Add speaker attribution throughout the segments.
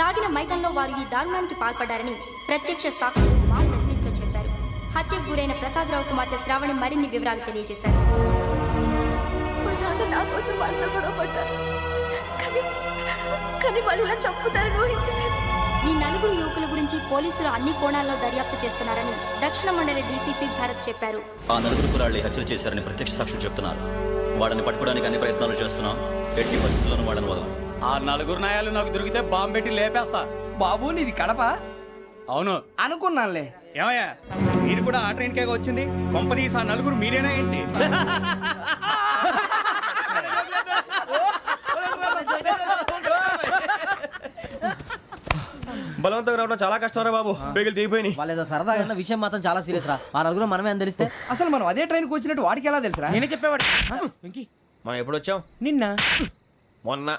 Speaker 1: తాగిన మైకంలో వారు ఈ దారుణానికి పాల్పడ్డారని ప్రత్యక్ష సాక్షులు మా ప్రతినిధితో చెప్పారు. హత్యకు గురైన ప్రసాదరావు కుమార్తె శ్రావణి మరిన్ని వివరాలు తెలియజేశారు.
Speaker 2: మా నాన్న నా కోసం వాళ్ళతో గొడవ పడ్డారు. కానీ కానీ వాళ్ళు ఇలా చంపుతారని ఊహించలేదు.
Speaker 1: ఈ నలుగురు యువకుల గురించి పోలీసులు అన్ని కోణాల్లో దర్యాప్తు చేస్తున్నారని దక్షిణ మండలి డీసీపీ భరత్ చెప్పారు.
Speaker 3: ఆ నలుగురు కురాళ్ళు హత్యలు చేశారని ప్రత్యక్ష సాక్షులు చెప్తున్నారు. వాళ్ళని పట్టుకోవడానికి అన్ని ప్రయత్నాలు చేస్తున్నాం. ఎట్టి పరిస్థితుల్లోనూ వాళ్ళని వదలం.
Speaker 4: ఆ నలుగురు నాయాలు నాకు దొరికితే బాంబు పెట్టి లేపేస్తా.
Speaker 5: బాబు నీది కడప?
Speaker 4: అవును.
Speaker 5: అనుకున్నానులే.
Speaker 4: ఏమయ్యా మీరు కూడా ఆ ట్రైన్ కేగా వచ్చింది? కంపెనీస్ ఆ నలుగురు మీరేనా ఏంటి?
Speaker 6: బలవంతంగా రావడం చాలా కష్టం రా బాబు. పేగులు దిగిపోయినాయి.
Speaker 7: వాళ్ళు ఏదో సరదాగా అన్న విషయం మాత్రం చాలా సీరియస్ రా. ఆ నలుగురు మనమే అని తెలిస్తే?
Speaker 5: అసలు మనం అదే ట్రైన్కి వచ్చినట్టు వాడికి ఎలా తెలుసురా?
Speaker 4: నేనే చెప్పేవాడు వెంకీ.
Speaker 6: మనం ఎప్పుడు వచ్చాం
Speaker 4: నిన్న.
Speaker 6: మొన్న.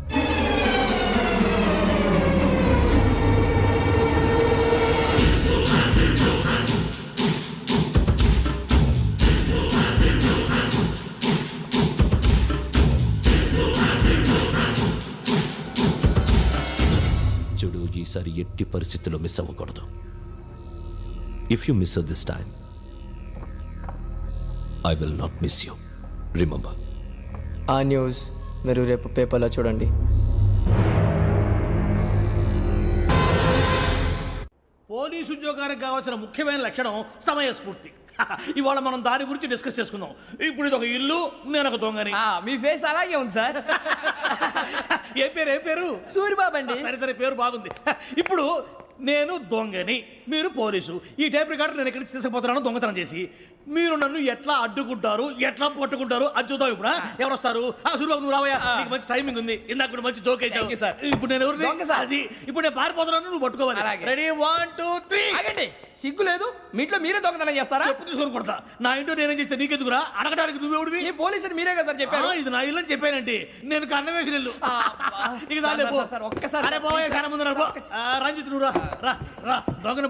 Speaker 8: ఈసారి ఎట్టి పరిస్థితుల్లో మిస్ అవ్వకూడదు. If you miss this time I will not miss you remember
Speaker 9: ఆ న్యూస్ మీరు రేపు పేపర్లో చూడండి.
Speaker 10: పోలీసు ఉద్యోగానికి కావాల్సిన ముఖ్యమైన లక్షణం సమయస్ఫూర్తి. ఇవాళ మనం దాని గురించి డిస్కస్ చేసుకుందాం. ఇప్పుడు ఇది ఒక ఇల్లు నేను ఒక దొంగని.
Speaker 5: ఆ, మీ ఫేస్ అలాగే ఉంది సార్.
Speaker 10: ఏ పేరు ఏ పేరు?
Speaker 5: సూరిబాబు అండి.
Speaker 10: సరే సరే పేరు బాగుంది. ఇప్పుడు నేను దొంగని. మీరు పోలీసు ఈ టైప్ రికార్డు నేను ఎక్కడికి తీసుకుపోతున్నాను దొంగతనం చేసి మీరు నన్ను ఎట్లా అడ్డుకుంటారు ఎట్లా పట్టుకుంటారు అది చూద్దాం ఇప్పుడు? ఎవరు వస్తారు? ఆ సూర్యబాబు నువ్వు రావయ్యా. నీకు మంచి టైమింగ్ ఉంది. ఇందాక కూడా మంచి జోక్ వేసావు
Speaker 5: sir.
Speaker 10: ఇప్పుడు నేను ఎవరు. అది. ఇప్పుడు నేను పారిపోతున్నాను నువ్వు పట్టుకోవాలి. రెడీ వన్ టూ త్రీ
Speaker 5: ఆగండి. సిగ్గు లేదు. మీ ఇంట్లో మీరే దొంగతనం చేస్తారా?
Speaker 10: చెప్పు తీసుకొని కొడతా. నా ఇంట్లో నేనేం చేస్తే నీకెందుకురా? అడగడానికి నువ్వెవడివి
Speaker 5: ఈ పోలీసులు మీరే కదా సార్ చెప్పారు.
Speaker 10: ఇది నా ఇల్లు చెప్పానండి. నేను కన్న వేసిన ఇల్లు. ఇక
Speaker 5: సార్. సార్, సార్, ఒక్కసారి
Speaker 10: అరే
Speaker 5: సార్, ప్లీజ్
Speaker 10: కన్న ముందు రంజిత్ నువ్వు రా. రా రా. దొంగను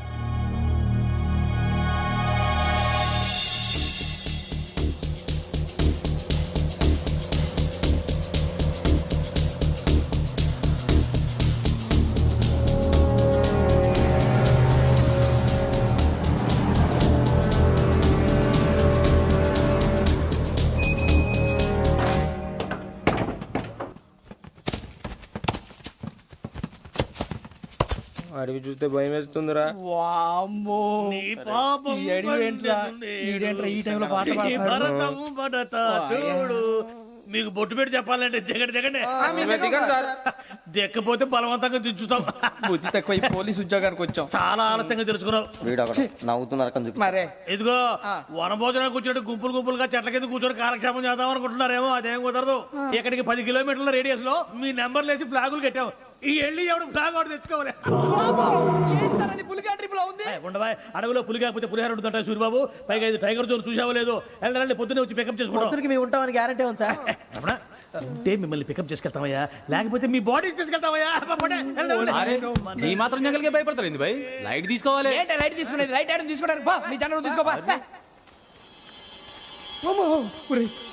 Speaker 4: అడవి చూస్తే భయం వేస్తుందిరా.
Speaker 5: వామ్మో.
Speaker 10: నీ పాపం
Speaker 5: ఈ అడివి ఏంట్రా?
Speaker 10: పండెను
Speaker 5: ఈడేంట్రా ఈ టైంలో పాట
Speaker 10: ఈ
Speaker 5: పాడతాడు?
Speaker 10: భరతము భరత చూడు. మీకు బొట్టు పెట్టి చెప్పాలంటే దిగండి దిగండి. దిక్కపోతే బలవంతంగా దించుతాం.
Speaker 5: బుద్ధి తక్కువ పోలీస్ ఉద్యోగానికి వచ్చాం.
Speaker 10: చాలా ఆలస్యంగా తెలుసుకున్నావు
Speaker 7: వీడు అక్కడ చూపి
Speaker 5: మరే.
Speaker 10: ఇదిగో వనభోజనానికి కూర్చోటి గుంపులు గుంపులుగా చెట్ల కింద కూర్చొని కాలక్షేపం చేద్దాం అనుకుంటున్నారేమో అదేం కుదరదు. ఇక్కడికి పది కిలోమీటర్ల రేడియస్లో మీ నెంబర్ లేసి ఫ్లాగులు కట్టాం. ఈ వెళ్ళి ఎవడు ఫ్లాగ్ ఒకటి తెచ్చుకోవాలి? ఉండవా? అడవిలో పులి కాకపోతే పులిహార ఉంటుంట సూర్యబాబు పైగా ఇది టైగర్ జోన్ చూసావో లేదో. వెళ్ళాలంటే పొద్దున్నే వచ్చి పికప్ చేసుకుంటాం
Speaker 7: మేము ఉంటామని గ్యారంటీ ఉంది సార్.
Speaker 10: రమణ, ఉంటే మిమ్మల్ని పికప్ చేసుకెళ్తామయ్యా. లేకపోతే మీ బాడీ తీసుకెళ్తామయ్యా.
Speaker 5: మాత్రం జంగల్కే భయపడతారు భయ్ లైట్ తీసుకోవాలి. ఏంటి లైట్ తీసుకునేది? లైట్ ఆడని తీసుకోవడానికి బా మీ జనరు తీసుకోబా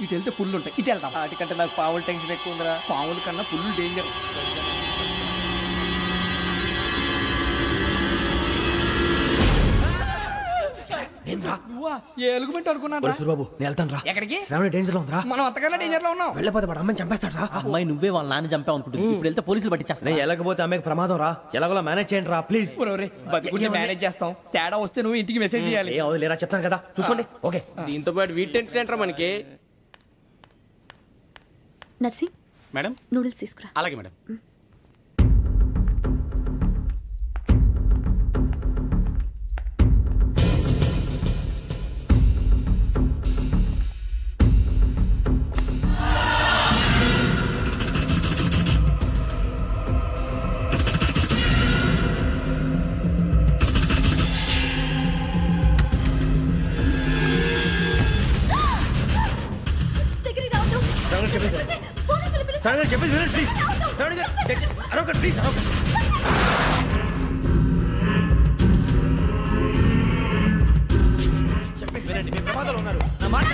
Speaker 5: ఇటు వెళ్తే పుల్లు ఉంటాయి ఇటు వెళ్తాం
Speaker 7: వాటికంటే నాకు పావులు టెన్షన్ ఎక్కువ ఉందిరా.
Speaker 5: పాముల కన్నా పుల్లు డేంజర్ నువ్వా? ఏ ఎలుగుబెట్టి అనుకున్నాను
Speaker 6: సూరిబాబు నేను వెళ్తాను రా.
Speaker 5: ఎక్కడికి?
Speaker 6: శ్రావణి డేంజర్లో
Speaker 5: మనం అంతకన్నా డేంజర్లో ఉన్నాం.
Speaker 6: వెళ్ళపోతే వాడు అమ్మని చంపేస్తాడు రా.
Speaker 7: అమ్మాయి నువ్వే వాళ్ళ నాన్న చంపావు అనుకుంటుంది. ఇప్పుడు వెళ్తే పోలీసులు పట్టించేస్తా
Speaker 6: నేను వెళ్ళకపోతే అమ్మకి ప్రమాదం రా. ఎలాగోలా మేనేజ్ చేయండి రా ప్లీజ్
Speaker 5: బతికుంటే మేనేజ్ చేస్తాం. తేడా వస్తే నువ్వు ఇంటికి మెసేజ్ చేయాలి.
Speaker 6: ఏ అవుదు లేరా చెప్తాను కదా. చూసుకోండి. ఓకే.
Speaker 4: దీంతో పాటు వీటి టెన్షన్ ఏంట్రా మనకి?
Speaker 2: నర్సి
Speaker 5: మేడం?
Speaker 2: నూడిల్స్ తీసుకురా.
Speaker 5: అలాగే మేడం.
Speaker 2: పోలీసులు పిలుస్తారు.
Speaker 6: శ్రావణి వినండి ప్లీజ్ శ్రావణి గారు అరొకటి ప్లీజ్ అరొకటి చెప్పేసి వినండి మీ ప్రమాదాలు ఉన్నారు. నా మాట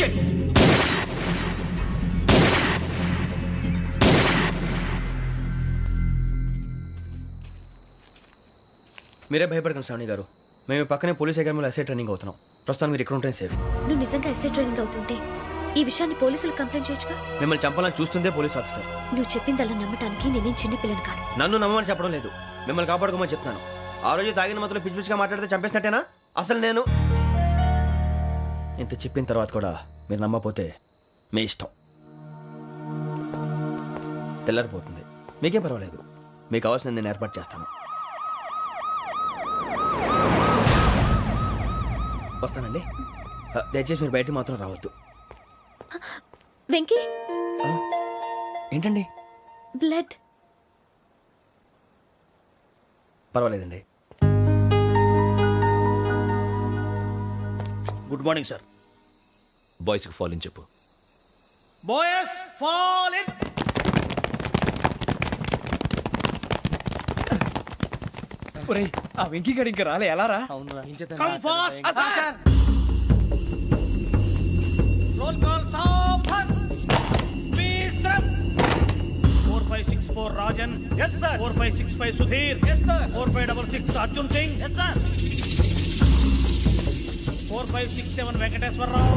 Speaker 6: please. మీరే భయపడకండి శ్రావణి గారు. మేము పక్కనే పోలీస్ అకాడమీలో ఎస్ఐ ట్రైనింగ్ అవుతున్నాం. ప్రస్తుతం మీరు ఇక్కడ ఉంటే సేఫ్
Speaker 2: నువ్వు నిజంగా ఎస్ఐ ట్రైనింగ్ అవుతుంటే ఈ విషయాన్ని పోలీసులకు కంప్లైంట్ చేయొచ్చుగా?
Speaker 6: మిమ్మల్ని చంపాలని చూస్తుందే పోలీస్ ఆఫీసర్.
Speaker 2: నువ్వు చెప్పిందల్లా నమ్మటానికి నేనేం చిన్న పిల్లని కాను
Speaker 6: నన్ను నమ్మమని చెప్పడం లేదు. మిమ్మల్ని కాపాడుకోమని చెప్తాను ఆ రోజు తాగిన మతలో పిచ్చి పిచ్చిగా మాట్లాడితే చంపేసినట్టేనా? అసలు నేను ఇంత చెప్పిన తర్వాత కూడా మీరు నమ్మపోతే మీ ఇష్టం. తెల్లారిపోతుంది. మీకేం పర్వాలేదు. మీకు కావాల్సిన నేను ఏర్పాటు చేస్తాను. వస్తానండి. దయచేసి మీరు బయటికి మాత్రం రావద్దు.
Speaker 2: వెంకీ?
Speaker 6: ఏంటండి?
Speaker 2: బ్లడ్.
Speaker 6: పర్వాలేదండి.
Speaker 10: Good morning sir.
Speaker 8: బాయ్స్కి ఫాలోని చెప్పు.
Speaker 10: Boys fall in.
Speaker 5: ఒరేయ్ ఆ వెంకీ గడి ఇంకా రాలే ఎలా రా?
Speaker 10: Come fast sir roll call సావధాన్ విశ్రమ్ 4564 Rajan yes sir. 4565 Sudheer yes sir. 4566 Arjun Singh yes sir. 4567 Venkateswararao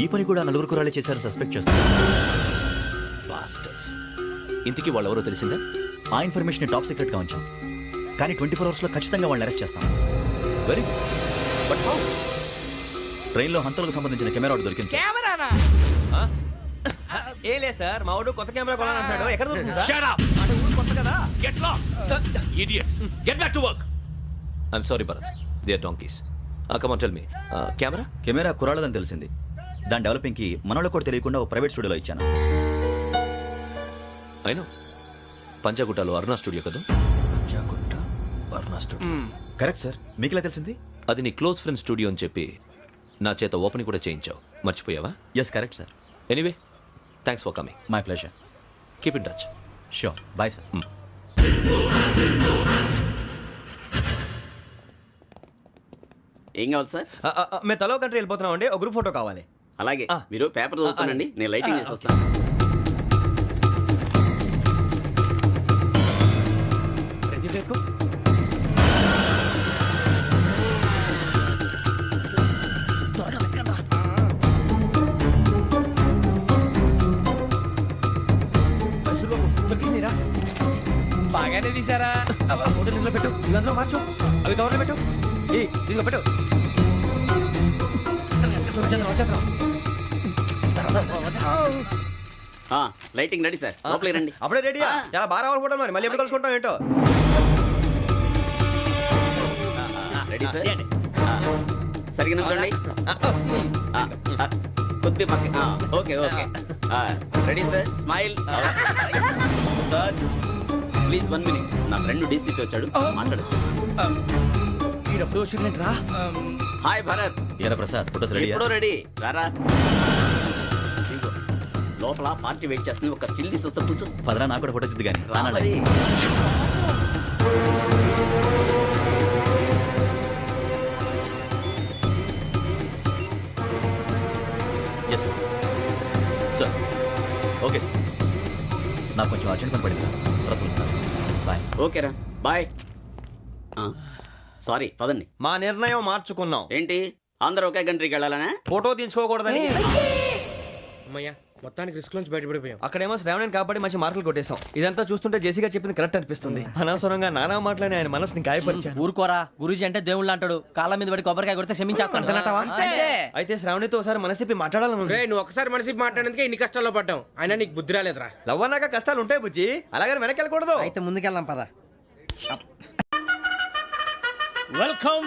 Speaker 3: ఈ పని కూడా నలుగురు కురాలే చేశారు సస్పెక్ట్ చేస్తారు
Speaker 8: బాస్టర్స్ ఇంతకీ వాళ్ళు ఎవరో తెలిసిందా?
Speaker 3: ఆ ఇన్ఫర్మేషన్ టాప్ సీక్రెట్గా ఉంచాం. కానీ ట్వంటీ ఫోర్ అవర్స్లో ఖచ్చితంగా వాళ్ళని అరెస్ట్ చేస్తాం.
Speaker 8: వెరీ బట్ హౌ
Speaker 3: ట్రైన్లో హంతలకు సంబంధించిన కెమెరా ఒకటి దొరికింది సార్.
Speaker 5: కెమెరానా?
Speaker 7: ఏ లే సార్. మా వాడు కొత్త కెమెరా కొనాలంటున్నాడు ఎక్కడ దొరుకుతుంది సార్?
Speaker 8: Shut up! కొత్త కదా? Get lost idiots get back to work I'm sorry Bharath they are donkeys come on tell me camera?
Speaker 3: Camera కురాలదని తెలిసింది. దాని డెవలపింగ్కి మనోళ్ళకు కూడా తెలియకుండా ఒక ప్రైవేట్ స్టూడియోలో ఇచ్చాను.
Speaker 8: అయినో పంజాగుట్టలో అరుణా స్టూడియో కదా?
Speaker 6: జాగుట్ట వర్ణ స్టూడియో.
Speaker 3: కరెక్ట్ సార్ మీకు ఇలా తెలిసింది?
Speaker 8: అది నీ క్లోజ్ ఫ్రెండ్ స్టూడియో అని చెప్పి నా చేత ఓపెన్ కూడా చేయించావు. మర్చిపోయావా?
Speaker 3: Yes correct sir.
Speaker 8: Anyway thanks for coming
Speaker 3: my pleasure
Speaker 8: keep in touch
Speaker 3: sure bye sir
Speaker 11: ఏం కావాలి సార్?
Speaker 7: మేము తలో కంట్రీ వెళ్ళిపోతున్నాం అండి ఒక గ్రూప్ ఫోటో కావాలి.
Speaker 11: అలాగే. మీరు పేపర్ చదువుతానండి నేను లైటింగ్ చేసి వస్తాను
Speaker 5: బాగానే తీసారా
Speaker 7: ఫోటో ఇందులో పెట్టు. ఇవి అందులో మార్చు. అవి కవర్లో పెట్టు. ఏ ఇదిగో పెట్టు. వచ్చేద్దాం, వచ్చేద్దాం.
Speaker 11: ఆ, లైటింగ్ రెడీ సార్ లోపలికి రండి.
Speaker 7: అప్పుడే రెడీ. చాలా బాగా రావాలి ఫోటో మరి. మళ్ళీ ఎప్పుడు కలుసుకుంటాం ఏంటో?
Speaker 11: రెడీ సార్ సరిగ్గా ఆ, కొద్ది పక్క okay okay. Ready sir smile please one minute నా ఫ్రెండ్ డీసీకి వచ్చాడు మాట్లాడచ్చు
Speaker 7: రా
Speaker 11: హాయ్ భరత్
Speaker 3: ఏరా ప్రసాద్. ఫోటోస్ రెడీ
Speaker 11: ఎప్పుడో రెడీ రారా. లోపల పార్టీ వెయిట్ చేస్తుంది. ఒక స్టిల్ తీసి వస్తా కూర్చో.
Speaker 3: పదరా నాకు కూడా ఫోటో తిద్దు కానీ.
Speaker 11: రా మరి.
Speaker 3: Yes sir sir okay sir నాకు కొంచెం అర్జెంట్ పని పడింది బాయ్
Speaker 11: ఓకేరా బాయ్ సారీ పదండి.
Speaker 7: మా నిర్ణయం మార్చుకున్నాం.
Speaker 11: ఏంటి? అందరూ ఒకే కంట్రీకి వెళ్ళాలనే?
Speaker 7: ఫోటో తీసుకోకూడదని
Speaker 4: అమ్మయ్యా. మొత్తానికి రిస్క్ నుంచి బయటపడిపోయాం.
Speaker 7: అక్కడేమో శ్రావణిని కాబట్టి మంచి మార్కులు కొట్టేశాం. ఇదంతా చూస్తుంటే జేసీగా చెప్పింది కరెక్ట్ అనిపిస్తుంది. అనవసరంగా నానా మాటలని ఆయన మనసుని గాయపరిచాను.
Speaker 4: ఊరుకోరా గురూజీ అంటే దేవుళ్ళు అంటాడు. కాళ్ళ మీద పడి కొబ్బరికాయ కొడితే క్షమించేస్తాను.
Speaker 7: అయితే శ్రావణితో ఒకసారి మనసిప్పి మాట్లాడాలను
Speaker 4: నువ్వు ఒకసారి మనిషి మాట్లాడేందుకే ఇన్ని కష్టాల్లో పడ్డాం అయినా నీకు బుద్ధి రాలేదురా.
Speaker 7: లవ్ అన్నాక కష్టాలు ఉంటాయి బుజ్జి. అలాగని వెనక్కి వెళ్ళకూడదు.
Speaker 4: అయితే ముందుకెళ్దాం పద.
Speaker 10: Welcome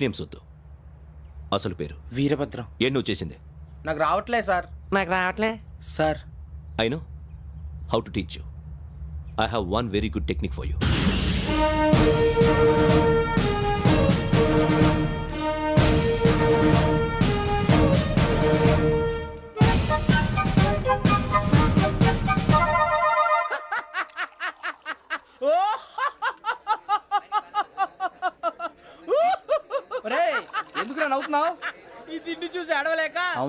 Speaker 8: నిక్ నేమ్స్ వద్దు అసలు పేరు?
Speaker 4: వీరభద్రం.
Speaker 8: ఏ నువ్వు చేసింది?
Speaker 4: నాకు రావట్లే సార్. నాకు రావట్లే? Sir.
Speaker 8: I know. How to teach you. I have one very good technique for you.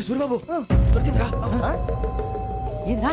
Speaker 12: ఒరే సూర్యబాబు దొరికిందిరా.
Speaker 7: ఏంద్రా?